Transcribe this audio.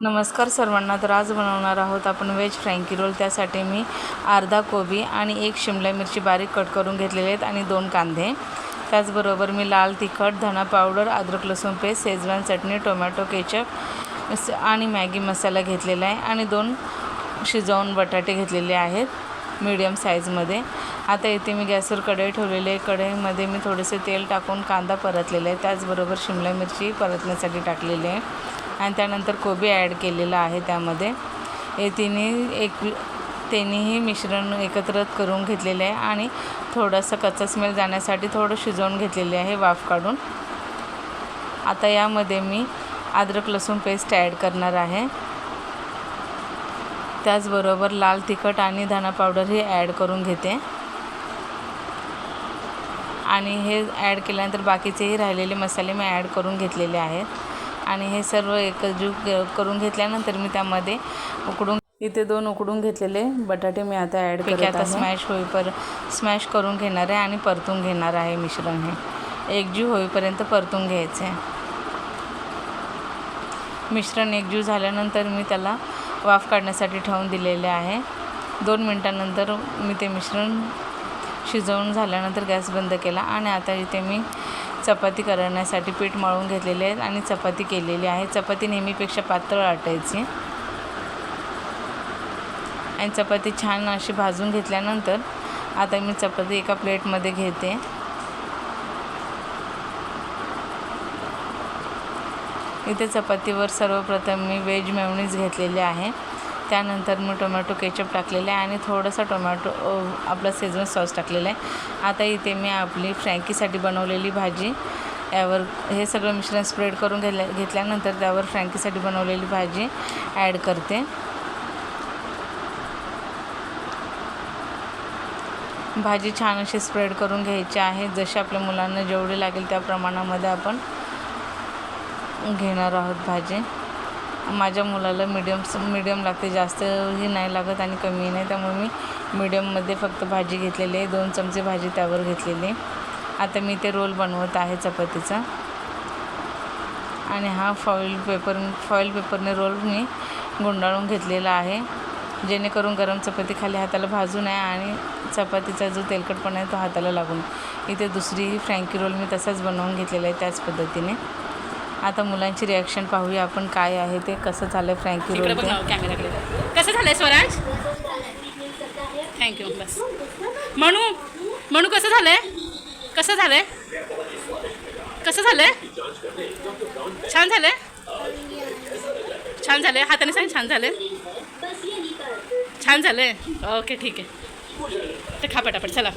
नमस्कार सर्वांना तर आज बनवणार आहोत आपण व्हेज फ्रँकी रोल त्यासाठी मी अर्धा कोबी आणि एक शिमला मिरची बारीक कट करून घेतलेले आहेत आणि दोन कांदे. त्याचबरोबर मी लाल तिखट धना पावडर अद्रक लसूण पेस्ट शेजवान चटणी टोमॅटो केचप स- आणि मॅगी मसाला घेतलेला आहे. आणि दोन शिजवून बटाटे घेतलेले आहेत मीडियम साईजमध्ये आता इथे मी गॅसवर कढई ठेवलेली आहे. कढईमध्ये मी थोडेसे तेल टाकून कांदा परतलेला आहे. त्याचबरोबर शिमला मिरची परतण्यासाठी टाकलेली आहे. आणि त्यानंतर कोबी ॲड केलेला आहे त्यामध्ये. हे तिन्ही एक तिन्हीही मिश्रण एकत्र करून घेतलेले आहे. आणि थोडंसं कच्चा स्मेल जाण्यासाठी थोडं शिजवून घेतलेले आहे वाफ काढून. आता यामध्ये मी अद्रक लसूण पेस्ट ॲड करणार आहे. त्याचबरोबर लाल तिखट आणि धना पावडरही ॲड करून घेते. आणि हे ॲड केल्यानंतर बाकीचेही राहिलेले मसाले मी ॲड करून घेतलेले आहेत. आणि हे सर्व एकजीव क- करून घेतल्यानंतर मी त्यामध्ये उकडून इथे दोन उकडून घेतलेले बटाटे मी आता ॲड करत आता स्मॅश होईपर स्मॅश करून घेणार आहे आणि परतून घेणार आहे मिश्रण हे. एकजीव होईपर्यंत परतून घ्यायचं. आहे मिश्रण एकजीव झाल्यानंतर मी त्याला वाफ काढण्यासाठी ठेवून दिलेले आहे. दोन मिनटानंतर मी ते मिश्रण शिजवून झाल्यानंतर गॅस बंद केला आणि आता इथे मी चपाती करण्यासाठी पीठ मळून घेतलेले आहेत आणि चपाती केलेली आहे. चपाती नेहमीपेक्षा पातळ आटायची आणि चपाती छान अशी भाजून घेतल्यानंतर आता मी चपाती एका प्लेटमध्ये घेते. इथे चपातीवर सर्वप्रथम मी व्हेज मेवणीच घेतलेली आहे. त्यानंतर मी टोमॅटो केचप टाकलेला आहे आणि थोडंसं टोमॅटो आपला सेजवन सॉस टाकलेला आहे. आता इथे मी आपली फ्रँकीसाठी बनवलेली भाजी यावर हे सगळं मिश्रण स्प्रेड करून घेतल्या घेतल्यानंतर त्यावर फ्रँकीसाठी बनवलेली भाजी ॲड करते. भाजी छान अशी स्प्रेड करून घ्यायची आहे. जशी आपल्या मुलांना जेवढी लागेल त्या प्रमाणामध्ये आपण घेणार आहोत भाजी. माझ्या मुलाला मीडियम मीडियम लागते. जास्तही नाही लागत आणि कमी नाही. त्यामुळे मी मीडियममध्ये फक्त भाजी घेतलेली आहे. दोन चमचे भाजी त्यावर घेतलेली आता मी ते रोल बनवत आहे चपातीचा. आणि हा फॉईल पेपर फॉईल पेपरने रोल मी गुंडाळून घेतलेला आहे. जेणेकरून गरम चपाती खाली हाताला भाजू नये आणि चपातीचा जो तेलकटपणा आहे तो हाताला लागून इथे दुसरी फ्रँकी रोल मी तसाच बनवून घेतलेला आहे त्याच पद्धतीने. आता मुलांची रिॲक्शन पाहूया आपण काय आहे ते कसं झालं फ्रँकी रोल ना कॅमेराकडे कसं झालंय स्वराज? थँक्यू बस. म्हणू म्हणू कसं झालंय? कसं झालंय? कसं झालंय? छान झालंय? छान झालंय. हाताने सांग छान झालंय? छान झालंय? ओके ठीक आहे. ते खा पटापट चला.